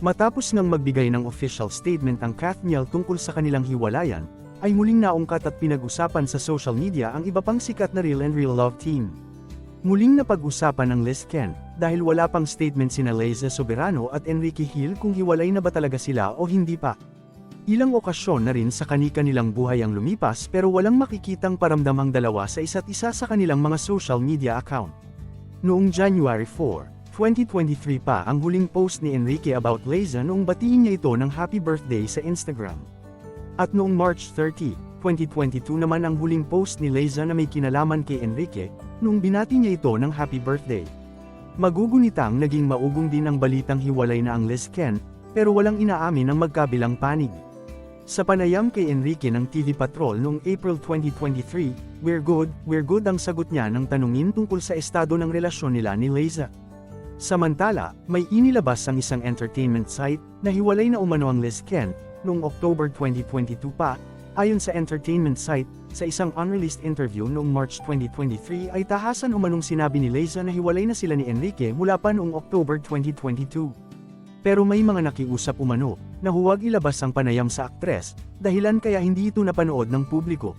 Matapos ngang magbigay ng official statement ang Kathniel tungkol sa kanilang hiwalayan, ay muling naungkat at pinag-usapan sa social media ang iba pang sikat na real and real love team. Muling napag-usapan ng Liz Ken, dahil wala pang statement sina Liza Soberano at Enrique Hill kung hiwalay na ba talaga sila o hindi pa. Ilang okasyon na rin sa kani-kanilang buhay ang lumipas pero walang makikitang paramdam ang dalawa sa isa't isa sa kanilang mga social media account. Noong January 4, 2023 pa ang huling post ni Enrique about Liza noong batiin niya ito ng happy birthday sa Instagram. At noong March 30, 2022 naman ang huling post ni Liza na may kinalaman kay Enrique, noong binati niya ito ng happy birthday. Magugunitang naging maugong din ang balitang hiwalay na ang Liz Ken, pero walang inaamin ang magkabilang panig. Sa panayam kay Enrique ng TV Patrol noong April 2023, We're good, we're good ang sagot niya ng tanungin tungkol sa estado ng relasyon nila ni Liza. Samantala, may inilabas ang isang entertainment site na hiwalay na umano ang Liz Ken, noong October 2022 pa, ayon sa entertainment site, sa isang unreleased interview noong March 2023 ay tahasan umanong sinabi ni Liza na hiwalay na sila ni Enrique mula pa noong October 2022. Pero may mga nakiusap umano, na huwag ilabas ang panayam sa aktres, dahilan kaya hindi ito napanood ng publiko.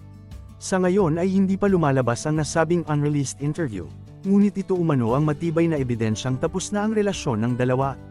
Sa ngayon ay hindi pa lumalabas ang nasabing unreleased interview, ngunit ito umano ang matibay na ebidensyang tapos na ang relasyon ng dalawa.